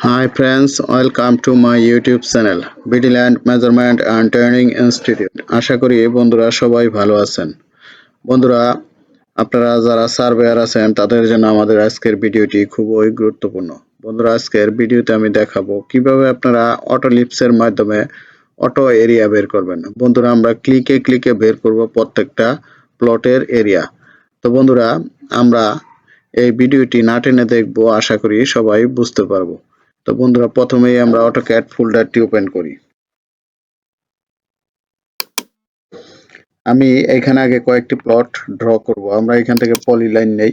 Hi friends, welcome to my YouTube channel, Land Measurement and Training Institute. আশা করি বন্ধুরা সবাই ভালো আছেন। বন্ধুরা আপনারা যারা সার্ভেয়ার আছেন তাদের জন্য আমাদের আজকের ভিডিওটি খুবই গুরুত্বপূর্ণ। বন্ধুরা আজকের ভিডিওতে আমি দেখাবো কীভাবে আপনারা অটো লিপসের মাধ্যমে অটো এরিয়া বের করবেন। বন্ধুরা আমরা ক্লিকে ক্লিকে বের করব প্রত্যেকটা প্লটের এরিয়া তো বন্ধুরা আমরা এই ভিডিওটি না টেনে দেখব আশা করি সবাই বুঝতে পারব। তো বন্ধুরা, প্রথমেই আমরা অটো অটোক্যাড ফোল্ডারটি ওপেন করি। আমি এখানে আগে কয়েকটি প্লট ড্র করব। আমরা এখান থেকে পলি লাইন নেই।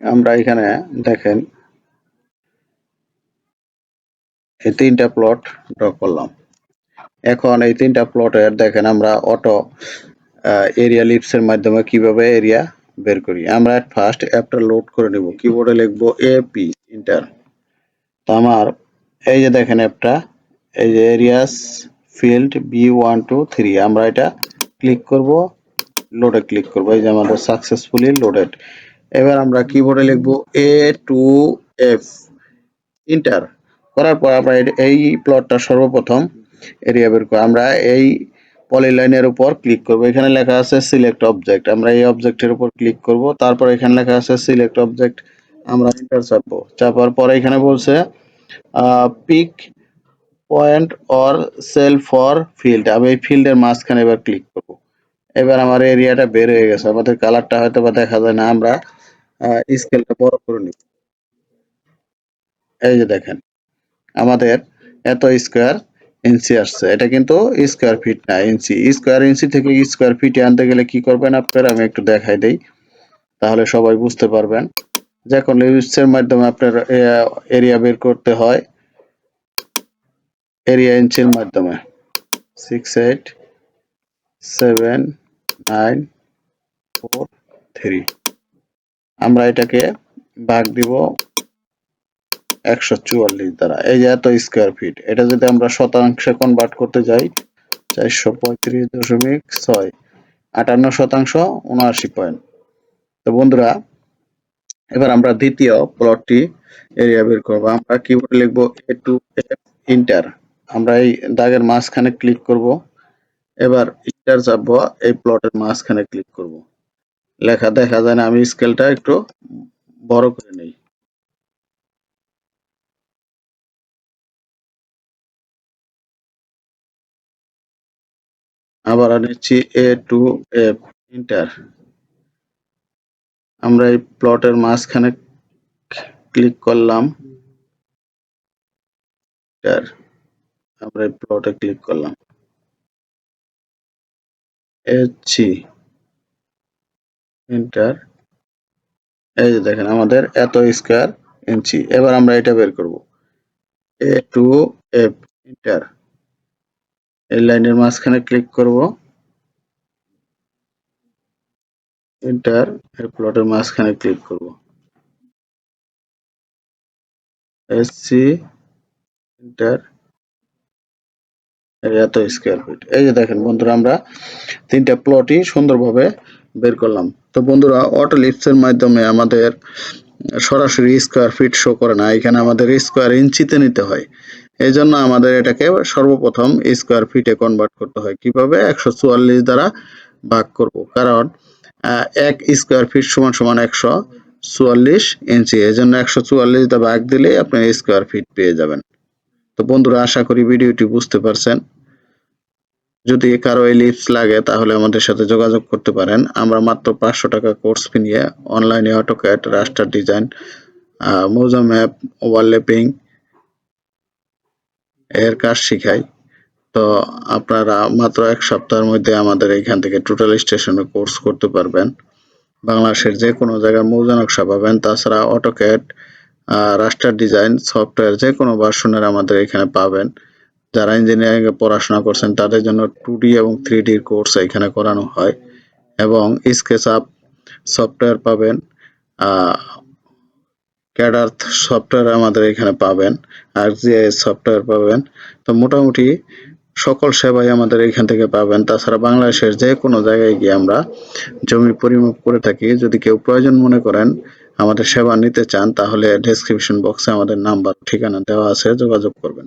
আমরা এখানে দেখেন এই তিনটা প্লট ড্র করলাম। এখন এই তিনটা প্লটের দেখেন আমরা অটো এরিয়া লিপস এর মাধ্যমে কীভাবে এরিয়া বের করি। আমরা ফার্স্ট অ্যাপটা লোড করে নেব। কিবোর্ডে লিখব এপি ইন্টার তো আমার এই যে দেখেন অ্যাপটা এই যে areas field B one two three আমরা এটা ক্লিক করব লোডে ক্লিক করব। এই যে আমাদের সাকসেসফুলি লোডেড এবার আমরা কিবোর্ডে লিখব এ টু এফ ইন্টার করার পর আমরা এই প্লটটা সর্বপ্রথম এরিয়া বের করব। আমরা এই পলিলাইনের উপর ক্লিক করব। এখানে লেখা আছে সিলেক্ট অবজেক্ট আমরা এই অবজেক্টের উপর ক্লিক করব। তারপর এখানে লেখা আছে সিলেক্ট অবজেক্ট আমরা এন্টার চাপবো। চাপার পরে এখানে বলছে pick point or sell for field আমি এই ফিল্ডের মাঝখানে এবার ক্লিক করব। এবার আমার এরিয়াটা বের হয়ে গেছে। আমাদের কালারটা হয়তো বা দেখা যায় না। আমরা স্কেলটা বড় করে নিব। এই যে দেখেন, আমাদের এত স্কোয়ার ইঞ্চি আসছে। এটা কিন্তু স্কোয়ার ফিট না ইঞ্চি স্কোয়ার ইঞ্চি থেকে স্কোয়ার ফিটে আনতে গেলে কি করবেন আপনারা? আমি একটু দেখাই দেই, তাহলে সবাই বুঝতে পারবেন। যখন লিস্টের মাধ্যমে আপনার এরিয়া বের করতে হয় এরিয়া ইঞ্চির মাধ্যমে six eight seven nine four three আমরা এটাকে ভাগ দিব একশো চুয়াল্লিশ দ্বারা। এই যে এত স্কোয়ার ফিট এটা যদি আমরা শতাংশে কনভার্ট করতে যাই, চারশো পঁয়ত্রিশ দশমিক ছয়, আটান্ন শতাংশ উনআশি পয়েন্ট তো বন্ধুরা, এবার আমরা দ্বিতীয় প্লটটি এরিয়া বের করব। আমরা কিবোর্ডে লিখব এ টু ইন্টার আমরা এই দাগের মাঝখানে ক্লিক করব। এবার ইন্টার চাপবো, এই প্লটের মাঝখানে ক্লিক করব। লেখা দেখা যায় না, আমি স্কেলটা একটু বড় করে নেই। আবার নিচ্ছি এ টু এফ ইন্টার আমরা এই প্লটের মাঝখানে ক্লিক করলাম। আমরা এই প্লটে ক্লিক করলাম। এসছি এন্টার এই যে দেখেন, আমাদের এত স্কোয়ার ইঞ্চি এবার আমরা এটা বের করব। এ টু এফ ইন্টার এই লাইনের মাঝখানে ক্লিক করব। এন্টার এই প্লটের মাঝখানে ক্লিক করব। এসসি এন্টার এত স্কোয়ার ফিট এই যে দেখেন বন্ধুরা, আমরা তিনটা প্লটই সুন্দরভাবে বের করলাম। তো বন্ধুরা অটো লিপসের মাধ্যমে আমাদের সরাসরি স্কোয়ার ফিট শো করে না, এখানে আমাদের স্কোয়ার ইঞ্চিতে নিতে হয়। এই জন্য আমাদের এটাকে সর্বপ্রথম স্কোয়ার ফিটে কনভার্ট করতে হয়। কীভাবে? একশো চুয়াল্লিশ দ্বারা ভাগ করব। কারণ এক স্কোয়ার ফিট সমান সমান একশো চুয়াল্লিশ ইঞ্চি। এই জন্য একশো চুয়াল্লিশ দ্বারা ভাগ দিলে আপনি স্কোয়ার ফিট পেয়ে যাবেন। তো বন্ধুরা, আশা করি ভিডিওটি বুঝতে পারছেন। যদি কারও লিপস লাগে, তাহলে আমাদের সাথে যোগাযোগ করতে পারেন। আমরা মাত্র পাঁচশো টাকা কোর্স ফি নিয়ে অনলাইনে অটোক্যাট রাস্টার ডিজাইন মোজা ম্যাপ ওয়ারলেপিং এর কাজ শিখাই। তো আপনারা মাত্র এক সপ্তাহের মধ্যে আমাদের এখান থেকে টোটাল স্টেশনে কোর্স করতে পারবেন। বাংলাদেশের যে কোনো জায়গায় মৌজা নকশা পাবেন তাছাড়া অটোক্যাট রাস্টার ডিজাইন সফটওয়্যার যে কোনো ভার্সনের আমাদের এখানে পাবেন। যারা ইঞ্জিনিয়ারিং এ পড়াশোনা করছেন, তাদের জন্য টু ডি এবং থ্রি ডির কোর্স এখানে করানো হয় এবং স্কেচ আপ সফটওয়্যার পাবেন ক্যাডার্থ সফটওয়্যার আমাদের এখানে পাবেন আর জিআইএস সফটওয়্যার পাবেন। তো মোটামুটি সকল সেবাই আমাদের এখান থেকে পাবেন। তাছাড়া বাংলাদেশের যে কোনো জায়গায় গিয়ে আমরা জমি পরিমাপ করে থাকি। যদি কেউ প্রয়োজন মনে করেন আমাদের সেবা নিতে চান, তাহলে ডেসক্রিপশন বক্সে আমাদের নাম্বার ঠিকানা দেওয়া আছে, যোগাযোগ করবেন।